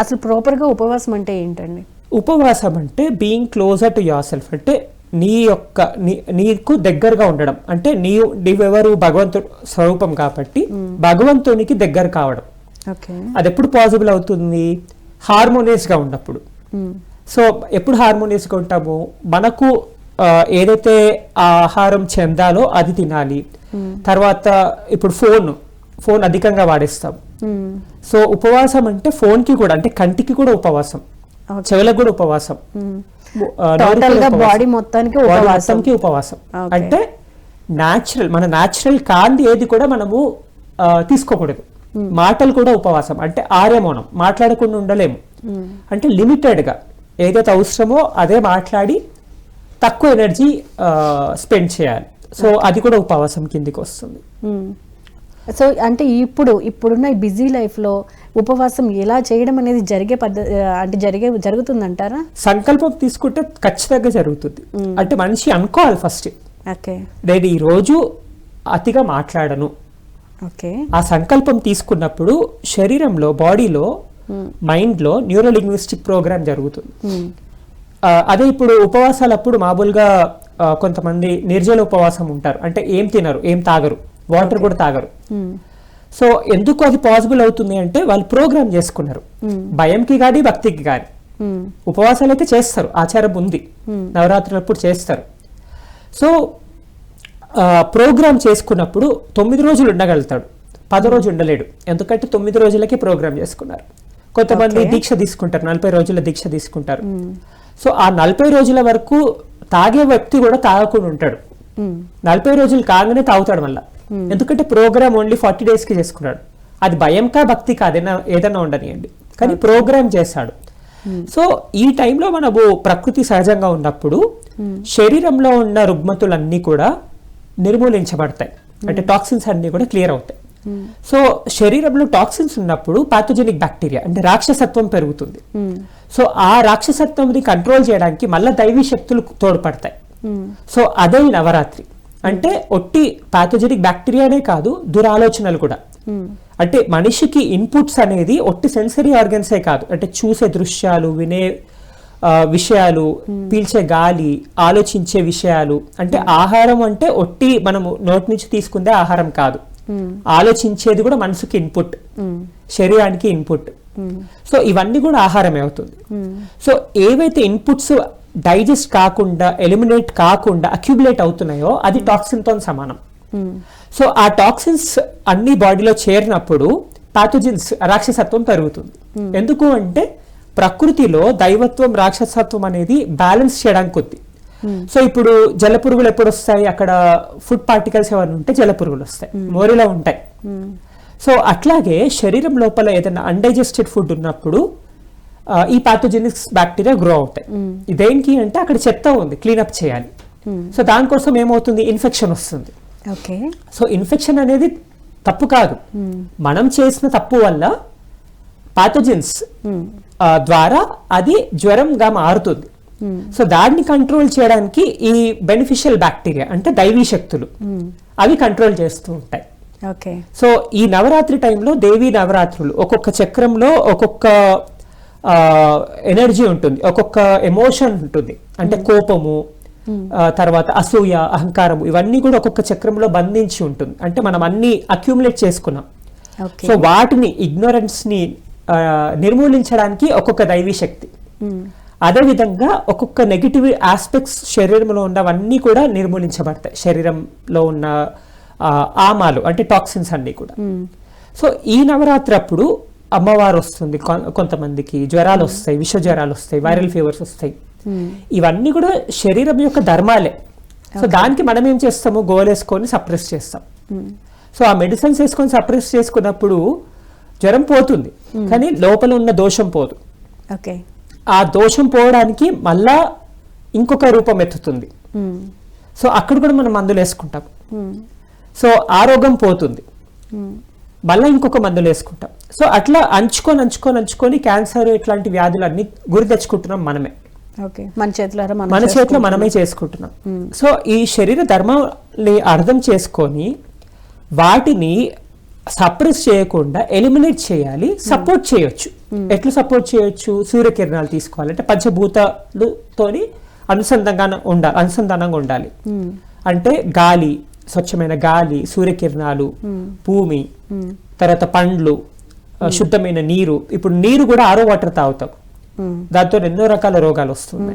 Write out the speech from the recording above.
అసలు ప్రాపర్గా ఉపవాసం అంటే ఏంటండి? ఉపవాసం అంటే being closer to yourself అంటే నీ యొక్క నీ నీకు దగ్గరగా ఉండడం. అంటే నీ నీవెవరు భగవంతుడు స్వరూపం కాబట్టి భగవంతునికి దగ్గర కావడం. ఓకే. అది ఎప్పుడు పాసిబుల్ అవుతుంది హార్మోనియస్గా ఉన్నప్పుడు. సో ఎప్పుడు హార్మోనియస్గా ఉంటాము? మనకు ఏదైతే ఆహారం చెందాలో అది తినాలి. తర్వాత ఇప్పుడు ఫోన్ ఫోన్ అధికంగా వాడేస్తాం సో ఉపవాసం అంటే ఫోన్కి కూడా అంటే కంటికి కూడా ఉపవాసం. చెవులకు కూడా ఉపవాసం. ఉపవాసం. బాడీ మొత్తానికి Body ఉపవాసం. అంటే న్యాచురల్ మన న్యాచురల్ కాంతి ఏది కూడా మనము తీసుకోకూడదు. మాటలు కూడా ఉపవాసం. అంటే ఆరే మౌనం మాట్లాడకుండా ఉండలేము. అంటే లిమిటెడ్గా. ఏదైతే అవసరమో అదే మాట్లాడి తక్కువ ఎనర్జీ స్పెండ్ చేయాలి. సో అది కూడా ఉపవాసం కిందికి వస్తుంది. సో అంటే ఇప్పుడు ఇప్పుడున్న ఈ బిజీ లైఫ్లో ఉపవాసం ఎలా చేయడం అనేది జరిగే పద్ధతి అంటే జరిగే జరుగుతుందంటారా? సంకల్పం తీసుకుంటే ఖచ్చితంగా జరుగుతుంది. అంటే మనిషి అనుకోవాలి ఫస్ట్. ఓకే. నేను ఈ రోజు అతిగా మాట్లాడను. ఓకే. ఆ సంకల్పం తీసుకున్నప్పుడు శరీరంలో బాడీలో మైండ్లో న్యూరో లింగ్విస్టిక్ ప్రోగ్రామ్ జరుగుతుంది. అదే ఇప్పుడు ఉపవాసాలప్పుడు మామూలుగా కొంతమంది నిర్జల ఉపవాసం ఉంటారు. అంటే ఏం తినరు ఏం తాగరు. వాటర్ కూడా తాగరు. సో ఎందుకు అది పాసిబుల్ అవుతుంది అంటే వాళ్ళు ప్రోగ్రామ్ చేసుకున్నారు. భయంకి కానీ భక్తికి కానీ ఉపవాసాలు అయితే చేస్తారు. ఆచారం ఉంది. నవరాత్రులప్పుడు చేస్తారు. సో ప్రోగ్రామ్ చేసుకున్నప్పుడు తొమ్మిది రోజులు ఉండగలుగుతాడు. పదో రోజు ఉండలేడు. ఎందుకంటే తొమ్మిది రోజులకి ప్రోగ్రామ్ చేసుకున్నారు. కొంతమంది. దీక్ష తీసుకుంటారు. నలభై రోజుల దీక్ష తీసుకుంటారు. సో ఆ నలభై రోజుల వరకు తాగే వ్యక్తి కూడా తాగకుండా ఉంటాడు. నలభై రోజులు కాగానే తాగుతాడు మళ్ళా. ఎందుకంటే ప్రోగ్రామ్ ఓన్లీ ఫార్టీ డేస్కి చేసుకున్నాడు. అది భయంకా భక్తి కాదైనా ఏదైనా ఉండనియండి. కానీ ప్రోగ్రామ్ చేశాడు. సో ఈ టైంలో మనము ప్రకృతి సహజంగా ఉన్నప్పుడు శరీరంలో ఉన్న రుగ్మతులన్నీ కూడా నిర్మూలించబడతాయి. అంటే టాక్సిన్స్ అన్ని కూడా క్లియర్ అవుతాయి. సో శరీరంలో టాక్సిన్స్ ఉన్నప్పుడు పాథోజెనిక్ బ్యాక్టీరియా అంటే రాక్షసత్వం పెరుగుతుంది. సో ఆ రాక్షసత్వంని కంట్రోల్ చేయడానికి మళ్ళీ దైవీ శక్తులు తోడ్పడతాయి. సో అదే నవరాత్రి. అంటే ఒట్టి పాథోజెనిక్ బ్యాక్టీరియానే కాదు దురాలోచనలు కూడా. అంటే మనిషికి ఇన్పుట్స్ అనేది ఒట్టి సెన్సరీ ఆర్గన్సే కాదు. అంటే చూసే దృశ్యాలు వినే విషయాలు పీల్చే గాలి ఆలోచించే విషయాలు. అంటే ఆహారం అంటే ఒట్టి మనము నోటి నుంచి తీసుకుందే ఆహారం కాదు. ఆలోచించేది కూడా మనసుకి ఇన్పుట్ శరీరానికి ఇన్పుట్ సో ఇవన్నీ కూడా ఆహారమే అవుతుంది. సో ఏవైతే ఇన్పుట్స్ డైజెస్ట్ కాకుండా ఎలిమినేట్ కాకుండా అక్యుములేట్ అవుతున్నాయో అది టాక్సిన్తో సమానం. సో ఆ టాక్సిన్స్ అన్ని బాడీలో చేరినప్పుడు పాథోజిన్స్ రాక్షసత్వం పెరుగుతుంది. ఎందుకు అంటే ప్రకృతిలో దైవత్వం రాక్షసత్వం అనేది బ్యాలెన్స్ చేయడానికి ఉంది సో ఇప్పుడు జలపురుగులు ఎప్పుడు వస్తాయి అక్కడ ఫుడ్ పార్టికల్స్ ఏమైనా ఉంటే జలపురుగులు వస్తాయి. మోరిలో ఉంటాయి. సో అట్లాగే శరీరం లోపల ఏదైనా అన్డైజెస్టెడ్ ఫుడ్ ఉన్నప్పుడు ఈ పాథోజెనిక్స్ బ్యాక్టీరియా గ్రో అవుతాయి. ఇదేంటి అంటే అక్కడ చెత్త ఉంది క్లీనప్ చేయాలి. సో దానికోసం ఏమవుతుంది? ఇన్ఫెక్షన్ వస్తుంది. ఓకే. సో ఇన్ఫెక్షన్ అనేది తప్పు కాదు. మనం చేసిన తప్పు వల్ల పాథోజెన్స్ ద్వారా అది జ్వరంగా మారుతుంది. సో దాన్ని కంట్రోల్ చేయడానికి ఈ బెనిఫిషియల్ బ్యాక్టీరియా అంటే దైవీ శక్తులు అవి కంట్రోల్ చేస్తూ ఉంటాయి. ఓకే. సో ఈ నవరాత్రి టైంలో దేవీ నవరాత్రులు ఒక్కొక్క చక్రంలో ఒక్కొక్క ఎనర్జీ ఉంటుంది. ఒక్కొక్క ఎమోషన్ ఉంటుంది. అంటే కోపము ఆ, తర్వాత అసూయ అహంకారం ఇవన్నీ కూడా ఒక్కొక్క చక్రంలో బంధించి ఉంటుంది. అంటే మనం అన్ని అక్యూములేట్ చేసుకున్నాం. సో వాటిని ఇగ్నోరెన్స్ని ఆ, నిర్మూలించడానికి ఒక్కొక్క దైవీ శక్తి. అదే విధంగా ఒక్కొక్క నెగిటివ్ ఆస్పెక్ట్స్ శరీరంలో ఉన్నవన్నీ కూడా నిర్మూలించబడతాయి. శరీరంలో ఉన్న ఆమాలు అంటే టాక్సిన్స్ అన్ని కూడా. సో ఈ నవరాత్రి అప్పుడు అమ్మవారు వస్తుంది కొంతమందికి జ్వరాలు వస్తాయి విష జ్వరాలు వస్తాయి వైరల్ ఫీవర్స్ వస్తాయి. ఇవన్నీ కూడా శరీరం యొక్క ధర్మాలే. సో దానికి మనం ఏం చేస్తాము? గోలేసుకొని సప్రెస్ చేస్తాం. సో ఆ మెడిసిన్స్ వేసుకొని సప్రెస్ చేసుకున్నప్పుడు జ్వరం పోతుంది. కానీ లోపల ఉన్న దోషం పోదు. ఓకే ఆ దోషం పోవడానికి మళ్ళా ఇంకొక రూపం ఎత్తుతుంది. సో అక్కడ కూడా మనం మందులు వేసుకుంటాం సో ఆరోగ్యం పోతుంది. మళ్ళీ ఇంకొక మందులు వేసుకుంటాం. సో అట్లా అంచుకొని అంచుకొని అంచుకొని క్యాన్సర్ ఇట్లాంటి వ్యాధులు అన్ని గురి తెచ్చుకుంటున్నాం మనమే. మన చేతులారా మనం చేతిలో. మనమే చేసుకుంటున్నాం. సో ఈ శరీర ధర్మాన్ని అర్థం చేసుకొని వాటిని సప్రెస్ చేయకుండా ఎలిమినేట్ చేయాలి సపోర్ట్ చేయొచ్చు. ఎట్లా సపోర్ట్ చేయొచ్చు? సూర్యకిరణాలు తీసుకోవాలి అంటే పంచభూతాలతోని అనుసంధానంగా ఉండాలి అనుసంధానంగా ఉండాలి. అంటే గాలి స్వచ్ఛమైన గాలి సూర్యకిరణాలు భూమి తర్వాత పండ్లు శుద్ధమైన నీరు. ఇప్పుడు నీరు కూడా ఆరో వాటర్ తాగుతాం. దాంతో ఎన్నో రకాల రోగాలు వస్తున్నాయి.